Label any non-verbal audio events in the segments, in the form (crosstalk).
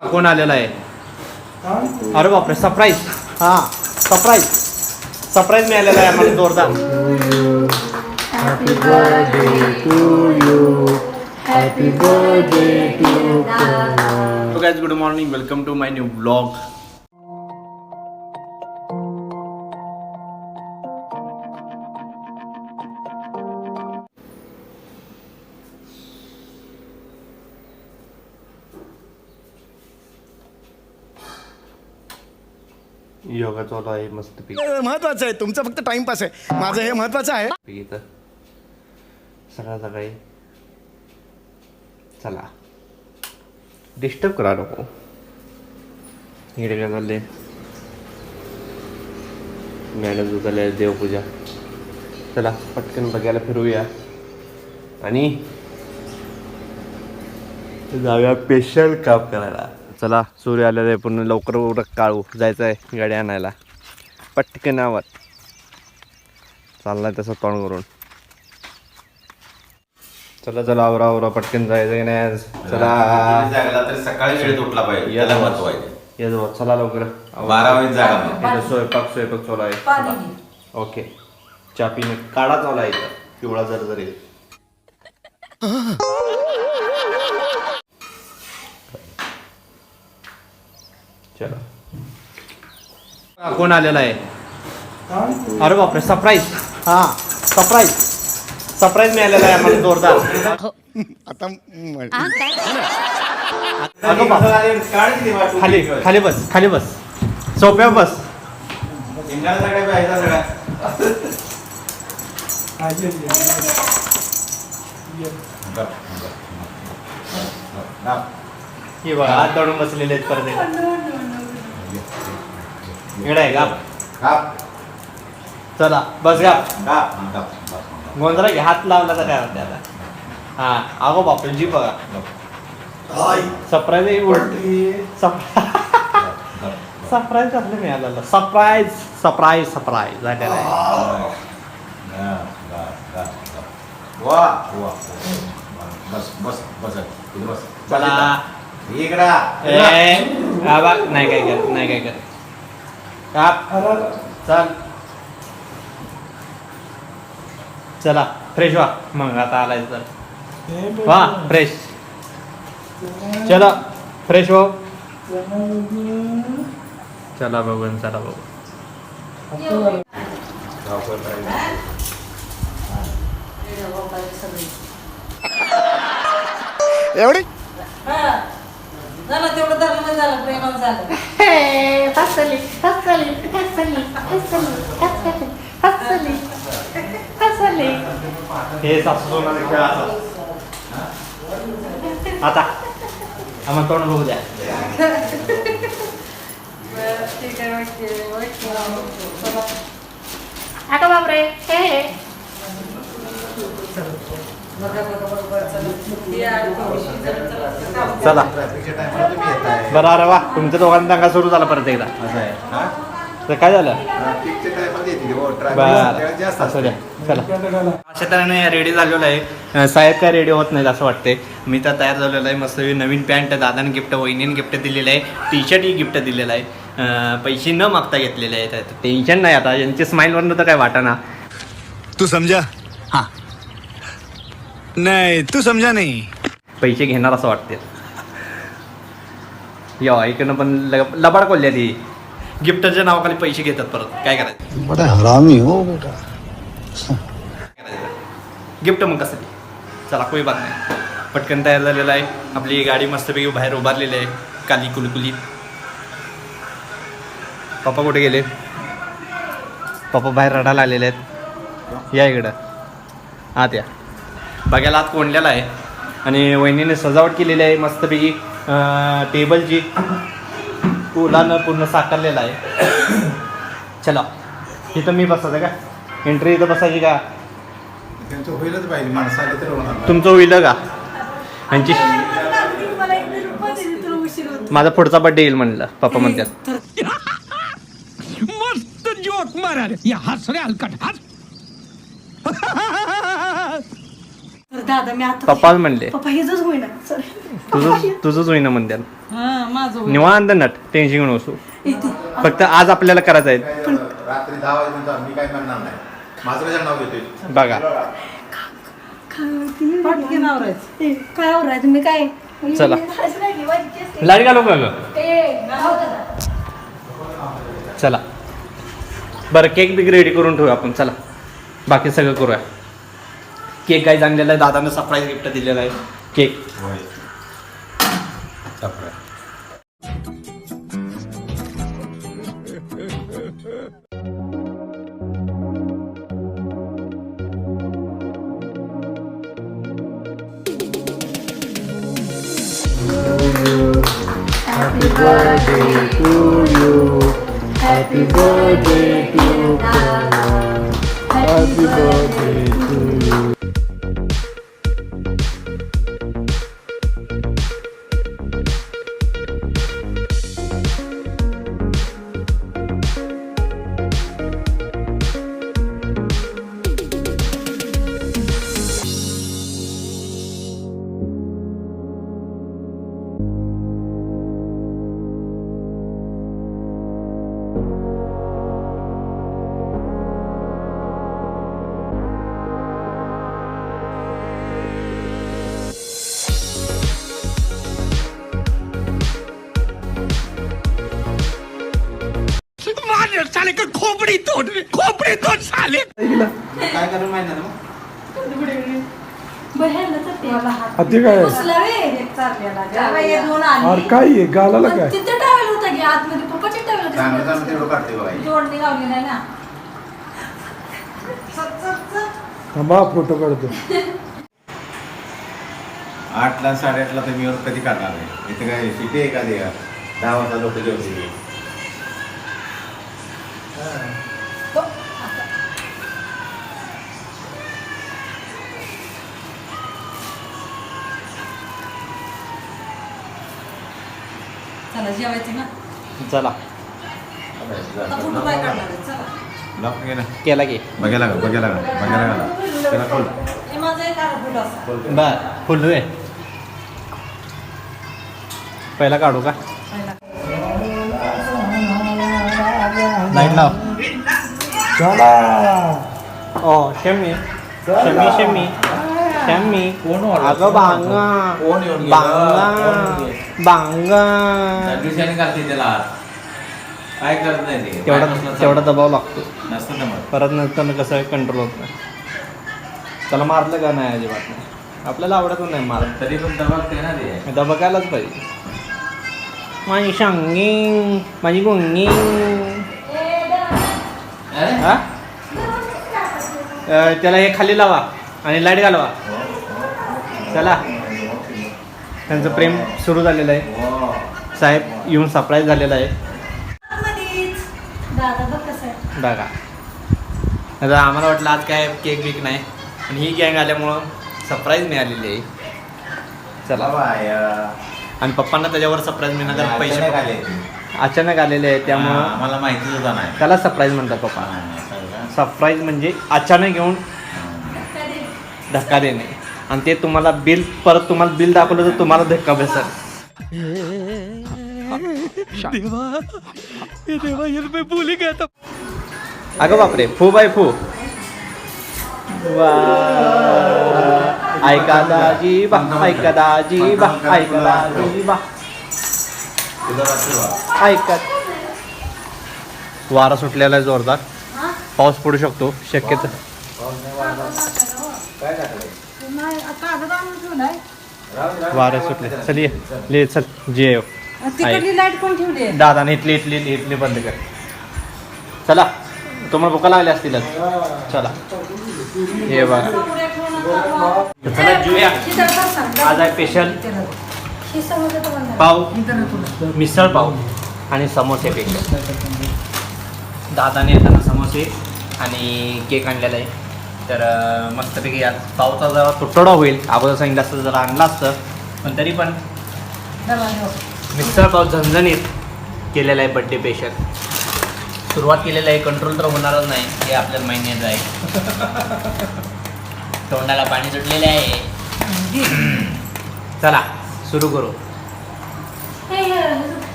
कोण आलेला आहे? अरे बापरे सरप्राईज हा सरप्राईज सरप्राईज मिळालेला आहे आम्हाला जोरदार. Good morning welcome to my new to yoga चालू आहे मस्त महत्वाचं आहे तुमचं फक्त टाइमपास आहे. माझं हे महत्वाचं आहे. इथं. सकाळ सकाळी चला. डिस्टर्ब करा नको. इकडे काय चालले मॅडम झाले देवपूजा. चला पटकन बघायला फिरूया. आणि जाऊया स्पेशल काम करायला. चला सूर्य आलेला आहे पूर्ण. लवकर उरक काळू जायचं आहे गाडी आणायला. पटकन आवाज. चाललाय तसं तोंड करून. चला चला आवरा आवरा पटकन जायचं नाही आज. चला. जागला तर सकाळी वेळेत उठला पाहिजे. याला महत्त्व आहे. ये जाऊ. चला लवकर. बारा वाजता जागा मग. इथं स्वयंपाक स्वयंपाक चालू आहे. चला. ओके. चहा पिणे. काढा चालू आहे इथं. पिवळा जर जरी. (laughs) चला. कोण आलेला आहे? अरे बापरे सरप्राईज हा सरप्राईज सरप्राईज मिळालेला आहे आम्हाला जोरदार. आता अगं बाप. खाली. खाली बस खाली बस. सोप्या बस. हे बघा हात दडून बसलेले आहेत परत. इकडे आहे गाप. गप, चला बस गाप. गप. गोंधळा घे हात लावला तर काय होते आता? हा अगो बापरे जी बघा सरप्राईज उलट. सरप्राईज असलं मिळालेलं. सरप्राईज सरप्राईज सरप्राईज झालेलं आहे. वा, वा. बस बस बस. बस. चला. इकडा. ए बघ नाही काय कर नाही काय कर काप चल. चला फ्रेश व्हा. मग आता आलाय तर. वा फ्रेश. चला फ्रेश हो चला बघून चला बघू एवढी? झालं तेवढं धर्म झालं प्रेमानं झालं. हसली हसली हसली हसली हसली हसली हे सासू सोनाचा खेळ असा. आता आम्हाला तोंड बघू द्या. ठीक आहे ओके ओके. चला. अगं बापरे हे हे. बघा बघा बघा. चला. बरं अरे वा तुमच्या दोघांना दंगा सुरू झाला परत एकदा. असं आहे. हा? तर काय झालं? हो, असू द्या. चला. अशा तऱ्हेने रेडी झालेलो आहे. साहेब काय रेडी होत नाहीत असं वाटते मी तर तयार झालेलो आहे. मस्त नवीन पॅन्ट दादाने गिफ्ट वहिनीने गिफ्ट दिलेलं आहे. टी शर्टही गिफ्ट दिलेलं आहे. पैसे न मागता घेतलेले आहेत. टेन्शन नाही आता. यांची स्माईलवरनं तर काय वाटाना तू समजा. हाँ. नहीं तू समझा नहीं. पैसे घेणार असं वाटते या इकडनं पण लग- लबाड कोल्ल्या ती गिफ्टच्या नावाखाली पैसे घेतात परत. काय करायचं? बड़ा हरामी हो बेटा. गिफ्ट मग कसं? ते चला कोई बात नाही. पटकन तयार झालेलं आहे. आपली गाडी मस्तपैकी बाहेर उभारलेली आहे. काली कुलकुली. पप्पा कुठे गेले? पप्पा बाहेर रडायला आलेले आहेत. या इकडं. आत या. बघायला आत कोंडलेला आहे. आणि वहिनीने सजावट केलेली आहे मस्तपैकी टेबलची फुलानं पूर्ण साकारलेला आहे. चला इथं मी बसायचं का? एंट्री इथं बसायची का? त्यांचं होईलच पाहिजे माणसं आली तर होणार नाही. तुमचं होईल का? यांची मला एक रुपया दिली, तुला उशीर होतो. माझा पुढचा बड्डे येईल म्हणलं पप्पा म्हणतात. मस्त जोक मारा रे या हस. (laughs) दादा मी आता पप्पाच म्हणले. पप्पा हेच होईना. सॉरी तुझं तुझंच होईना हा माझं होईना. निवांत नट टेन्शन घेऊन असू इथे. फक्त आज आपल्याला करायचं आहे. रात्री दहा वाजेपर्यंत मी काय करणार नाही. माझं कशाला नाव घेतोय? बघा. काय आवराय तुम्ही काय? चला. लाइट घालू का ग? चला. बरं केक बिक रेडी करून ठेवू आपण. चला. बाकी सगळं करूया. केक काय आणलेला आहे दादानं सरप्राईज गिफ्ट दिलेला आहे cake. Happy birthday to you. Happy birthday to you. Happy birthday to काय करून माहिती ना मग ते काय बसला रे एक चाललेला. गावा ये दोन आली. अरे काय आहे गालाला काय तिथे टावेल होता की आतमध्ये पप्पाची टावेल चांगलं चांगलं तेवढं काढते बघा जोडणी लावली नाही ना चल, चल, चल. थांबा फोटो काढतो आठला साडेआठला तर मी कधी काढणार आहे इथे काय का ते दहा वाजता लोक जेवते तो. चला जेवायचं ना? चला. फोटो काय काढणार आहे? चला. लॉक घे ना. केला की. बघायला का बघायला का बघायला का त्याला खोल. हे माझा एक आला फोटो असा. खोल. ते. बर फुल रे पहिला काढू का? लाइट लाव चला ओ शमी शमी शमी शमी अगं बांगा कोण येऊन गेलं? बांगा कोण येऊन गेलं? बांगा दिवसाने घालते त्याला काय करत नाही ते तेवढा बाहेर नसलं तेवढा चालत. दबाव लागतो नसतं ना मग परत नंतर कसं कंट्रोल होत नाही. त्याला मारलं का नाही अजिबात नाही. आपल्याला आवडत नाही मारत तरी पण दबागते ना ते दबकायलाच पाहिजे. माझी शांगी माझी गुंगी हा? त्याला हे खाली लावा आणि लाइट घालवा. चला. त्यांचं प्रेम सुरू झालेलं आहे. साहेब येऊन सरप्राईज झालेला आहे. बघ कसं आहे. बघा. आता आम्हाला वाटलं आज काय केक बिक नाही. आणि ही गँग आल्यामुळं सरप्राईज मिळालेली आहे. चला. बाय. आणि पप्पांना त्याच्यावर सरप्राईज मिळणार पैसे अचानक आले. अचानक आलेले आहे त्यामुळं आम्हाला माहितीच होता नाही त्याला सरप्राईज म्हणतात पप्पा? सरप्राईज म्हणजे अचानक येऊन? धक्का देणे आणि ते तुम्हाला बिल परत तुम्हाला बिल दाखवलं तर तुम्हाला धक्का बसेल अगं बापरे फू बाय फू ऐका दाजी बा ऐका दाजी बा ऐका दाजी बा तुझं रात्री वा. ऐका वारा सुटलेला आहे जोरदार. पाऊस पडू शकतो शक्यतो. वारे सुटले. चल ये चल जे? दादा इथली इथली इथली बंद कर. चला तुम्हाला भुका लागल्या असतीलच चला. हे बघा. चला. आज आहे स्पेशल हे. पाव. मिसळ पाव. आणि समोसे पेशल दादाने येताना समोसे आणि केक आणलेला आहे. तर अं, मस्तपैकी आज पावचा जरा तुटवडा होईल. अगोदर सांगितलं असतं जरा आणला असतं. पण तरी पण. मिसळ पाव झणझणीत केलेला आहे बड्डे पेशल सुरुवात केलेलं आहे कंट्रोल तर होणारच नाही. हे आपल्याला मान्यच आहे. (laughs) तोंडाला पाणी सुटलेले आहे. चला. सुरू करू.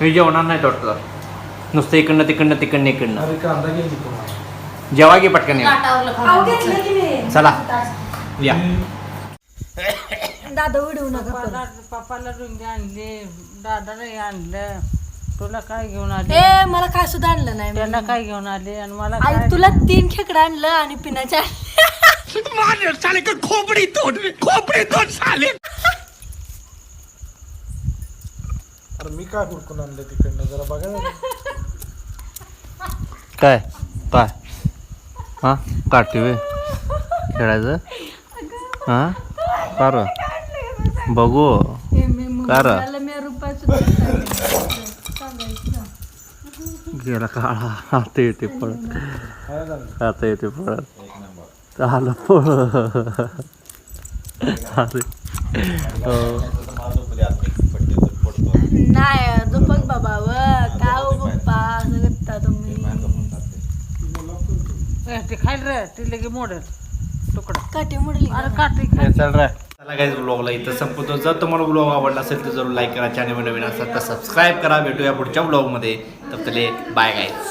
मी जेवणार नाही वाटतं नुसतं इकडनं तिकडनं तिकडनं इकडनं. जेवा पटकन या. की मी. चला. या. दादा उडवू नका पप्पाला रुंगी आणली. दादाला आणलं. तुला काय घेऊन आली? ए मला काय सुद्धा आणलं नाही त्याला काय घेऊन आली आणि मला आई काय तुला तीन खेकडं आणलं आणि पिण्याच्या अरे मी काय हुडकून आणलं तिकडनं? जरा बघा. काय? काय हा? काठी वे. खेळायचं? हा? कार बघू. कार मी गेला काळा. आता येते पळत काय झालं? आता येते पळत आलं पळ. अरे हो. नाही दुपक बाबा व काय हो पप्पा असं करता तुम्ही? ए, ते खाईल रे ते लगे मोडेल तुकडा. काठी मुडली अरे काठी हे चल रे. चला काय ब्लॉगला इथं संपवतो. जर तुम्हाला ब्लॉग आवडला असेल तर जरूर लाईक करा. चॅनल नवीन असेल तर सबस्क्राईब करा. भेटूया पुढच्या ब्लॉगमध्ये तर बाय गाईज